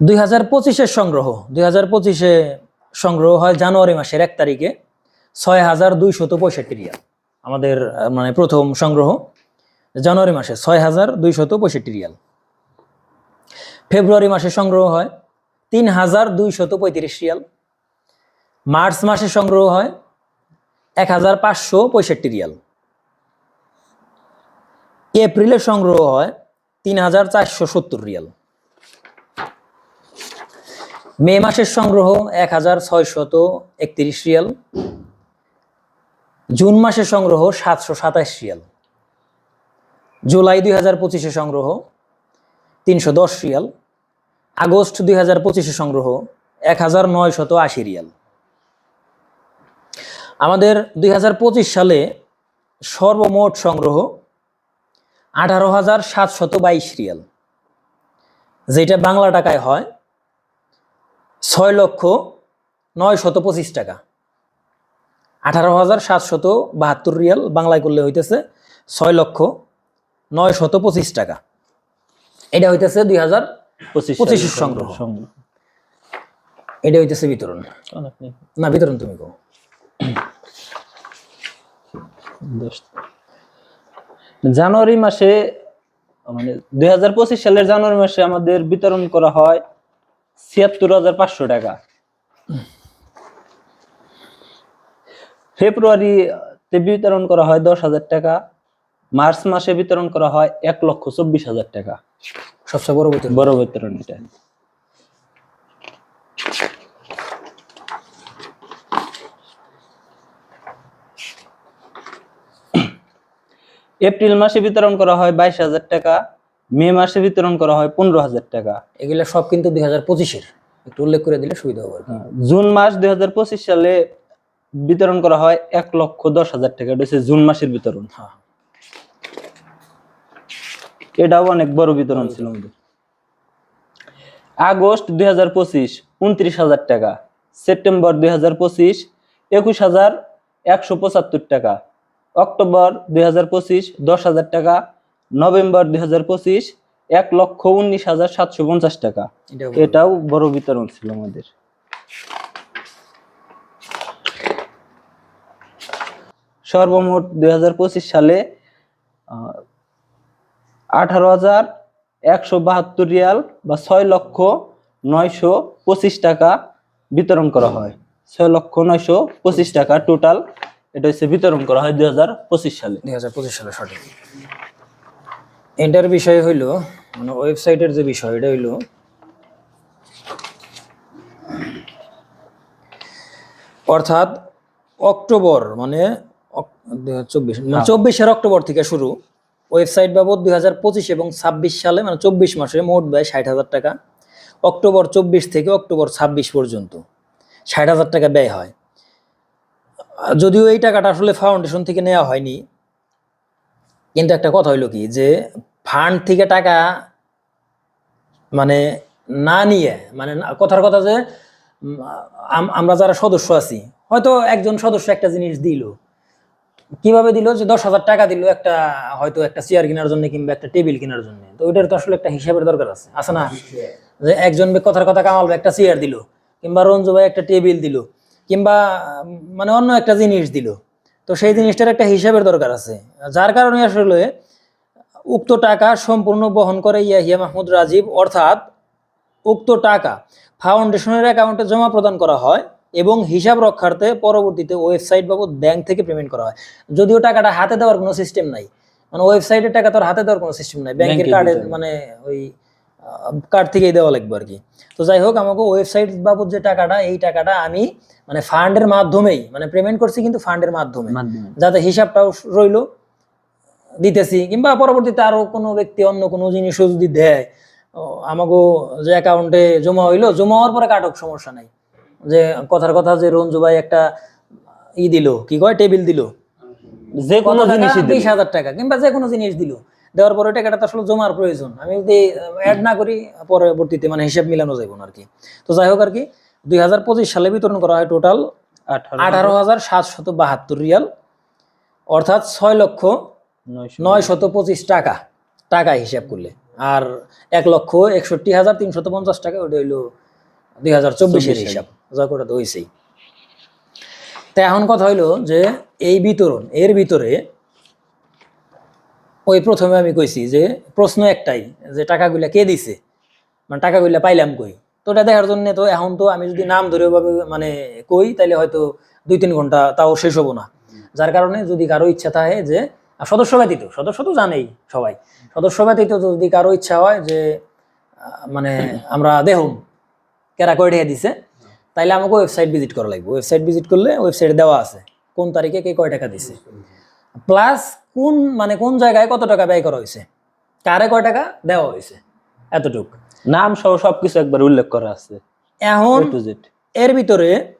দুই হাজার পঁচিশের সংগ্রহ, দুই হাজার পঁচিশে সংগ্রহ হয় জানুয়ারি মাসের এক তারিখে, ছয় হাজার দুইশত পঁয়ষট্টি রিয়াল। আমাদের মানে প্রথম সংগ্রহ জানুয়ারি মাসে, ছয় হাজার দুইশত পঁয়ষট্টি রিয়াল। ফেব্রুয়ারি মাসে সংগ্রহ হয় তিন হাজার দুইশত পঁয়ত্রিশ রিয়াল। মার্চ মাসে সংগ্রহ হয় এক হাজার পাঁচশো পঁয়ষট্টি রিয়াল। এপ্রিলে সংগ্রহ হয় তিন হাজার চারশো সত্তর রিয়াল। মে মাসের সংগ্রহ এক হাজার ছয়শত একত্রিশ রিয়াল। জুন মাসের সংগ্রহ সাতশো সাতাশ রিয়াল। জুলাই দুই হাজার পঁচিশে সংগ্রহ তিনশো দশ রিয়াল। আগস্ট দুই হাজার পঁচিশে সংগ্রহ এক হাজার নয়শত আশি রিয়াল। আমাদের দুই হাজার পঁচিশ সালে সর্বমোট সংগ্রহ আঠারো হাজার সাতশত বাইশ রিয়াল, যেটা বাংলা টাকায় হয় ছয় লক্ষ নয় শত পঁচিশ টাকা। আঠারো হাজার সাতশত বাহাত্তর রিয়াল বাংলায় করলে হইতেছে ছয় লক্ষ নয় শত পঁচিশ টাকা। এটা হইতেছে দুই হাজার পঁচিশ পঁচিশের সংগ্রহ। সংগ্রহ। এটা হইতেছে বিতরণ। না বিতরণ তুমি কো জানুয়ারি মাসে মানে দুই হাজার পঁচিশ সালের জানুয়ারি মাসে আমাদের বিতরণ করা হয় ছিয়াত্তর হাজার পাঁচশো টাকা। ফেব্রুয়ারিতে বিতরণ করা হয় দশ হাজার টাকা মার্চ মাসে বিতরণ করা হয় এক লক্ষ চব্বিশ হাজার টাকা। সবচেয়ে বড় বিতরণ। বড় বিতরণ এটা। এপ্রিল মাসে বিতরণ করা হয় বাইশ হাজার টাকা মে মাসে বিতরণ করা হয় পনেরো হাজার টাকা। এগুলা সব কিন্তু দুই হাজার পঁচিশের। একটু উল্লেখ করে দিলে সুবিধা হবে জুন মাস দুই হাজার পঁচিশ সালে বিতরণ করা হয় এক লক্ষ দশ হাজার টাকা। এটা হচ্ছে জুন মাসের বিতরণ। হ্যাঁ। এটাও অনেক বড় বিতরণ ছিল। আমাদের আগস্ট দুই হাজার পঁচিশ উনত্রিশ হাজার টাকা। সেপ্টেম্বর দুই হাজার পঁচিশ একুশ হাজার একশো পঁচাত্তর টাকা। অক্টোবর দুই হাজার পঁচিশ দশ হাজার টাকা। নভেম্বর দুই হাজার পঁচিশ এক লক্ষ উনিশ হাজার সাতশো পঞ্চাশ টাকা। এটাও বড় বিতরণ ছিল আমাদের। সর্বমোট দুই হাজার পঁচিশ সালে আঠারো হাজার একশো বাহাত্তর রিয়াল বা ছয় লক্ষ নয়শো পঁচিশ টাকা বিতরণ করা হয়। ছয় লক্ষ নয়শো পঁচিশ টাকা টোটাল এটা হচ্ছে বিতরণ করা হয় দুই পঁচিশ সালে। দুই হাজার পঁচিশ সালে সঠিক। এটার বিষয় হইল মানে ওয়েবসাইটের যে বিষয় এটা হইল অর্থাৎ অক্টোবর মানে চব্বিশ মানে চব্বিশের অক্টোবর থেকে শুরু ওয়েবসাইট বাবদ দুই হাজার পঁচিশ এবং ছাব্বিশ সালে মানে চব্বিশ মাসে মোট ব্যয় ষাট হাজার টাকা। অক্টোবর চব্বিশ থেকে অক্টোবর ছাব্বিশ পর্যন্ত ষাট হাজার টাকা ব্যয় হয়। যদিও এই টাকাটা আসলে ফাউন্ডেশন থেকে নেওয়া হয়নি কিন্তু একটা কথা হইল কি, যে ফান্ড থেকে টাকা মানে না নিয়ে মানে কথার কথা যে আমরা যারা সদস্য আছি, হয়তো একজন সদস্য একটা জিনিস দিল। কীভাবে দিল? যে দশ হাজার টাকা দিল একটা, হয়তো একটা চেয়ার কেনার জন্য কিংবা একটা টেবিল কেনার জন্য। তো ওইটার তো আসলে একটা হিসাবের দরকার আছে আছে না? যে একজন কথার কথা কামাল একটা চেয়ার দিল, কিংবা রঞ্জু ভাই একটা টেবিল দিল, কিংবা মানে অন্য একটা জিনিস দিল। তো সেই জিনিসটার একটা হিসাবের দরকার আছে। যার কারণে আসলে উক্ত টাকা সম্পূর্ণ বহন করে ইয়াহিয়া মাহমুদ রাজীব অর্থাৎ উক্ত টাকা ফাউন্ডেশনের অ্যাকাউন্টে জমা প্রদান করা হয় এবং হিসাব রক্ষার্থে পরবর্তীতে ওয়েবসাইট বাবদ ব্যাংক থেকে পেমেন্ট করা হয়। যদিও টাকাটা হাতে দেওয়ার কোনো সিস্টেম নাই। মানে ওয়েবসাইটের টাকা তো হাতে দেওয়ার কোনো সিস্টেম নাই। ব্যাংকের ব্যাংকে কার্ডের মানে ওই কার্ড থেকেই দেওয়া লাগবে আর কি। তো যাই হোক আমাকে ওয়েবসাইট বাবদ যে টাকাটা এই টাকাটা আমি মানে ফান্ডের মাধ্যমেই মানে পেমেন্ট করছি কিন্তু ফান্ডের মাধ্যমে। যাতে হিসাবটাও রইল দিতেছি। কিংবা পরবর্তীতে আরও কোনো ব্যক্তি অন্য কোনো জিনিসও যদি দেয় আমাকে যে অ্যাকাউন্টে জমা হইল জমা হওয়ার পরে কাটক সমস্যা নাই। যে কথার কথা যে রঞ্জু ভাই একটা ই দিল কি কয় টেবিল দিল। যে কোনো জিনিসই দিবে। বিশ হাজার টাকা কিংবা যে কোনো জিনিস দিল। দেওয়ার পরে টাকাটা তো আসলে জমার প্রয়োজন। আমি যদি অ্যাড না করি পরবর্তীতে মানে হিসাব মিলানো যাইব না আর কি। তো যাই হোক আর কি দুই হাজার পঁচিশ সালে বিতরণ করা হয় টোটাল আঠারো হাজার সাতশত বাহাত্তর রিয়াল অর্থাৎ ছয় লক্ষ নয়শো নয় শত পঁচিশ টাকা টাকা হিসাব করলে। আর এক লক্ষ একষট্টি হাজার তিনশত পঞ্চাশ টাকা ওটা হইল দুই হাজার চব্বিশের হিসাব। যাক ওটা তো হয়েছেই তা এখন কথা হইল যে এই বিতরণ এর ভিতরে ওই প্রথমে আমি কইছি যে প্রশ্ন একটাই, যে টাকাগুলা কে দিছে? মানে টাকাগুলা পাইলাম কই? তো ওটা দেখার জন্য তো এখন তো আমি যদি নাম ধরে ওভাবে মানে কই তাহলে হয়তো দুই তিন ঘণ্টা তাও শেষ হব না। যার কারণে যদি কারও ইচ্ছা থাকে যে সদস্য ব্যতীত, সদস্য তো জানেই সবাই। সদস্য ব্যতীত যদি কারও ইচ্ছা হয় যে মানে আমরা দেহম কেরা করে ঢেকে দিছে, তাইলে আমাকে ওয়েবসাইট ভিজিট করা লাগবে। ওয়েবসাইট ভিজিট করলে ওয়েবসাইটে দেওয়া আছে, কোন তারিখে কে কয় টাকা দিছে। প্লাস কোন মানে কোন জায়গায় কত টাকা ব্যয় করা হয়েছে? কারে কয় টাকা দেওয়া হয়েছে? এতটুক। নাম সহ সবকিছু একবার উল্লেখ করা আছে। এখন এর ভিতরে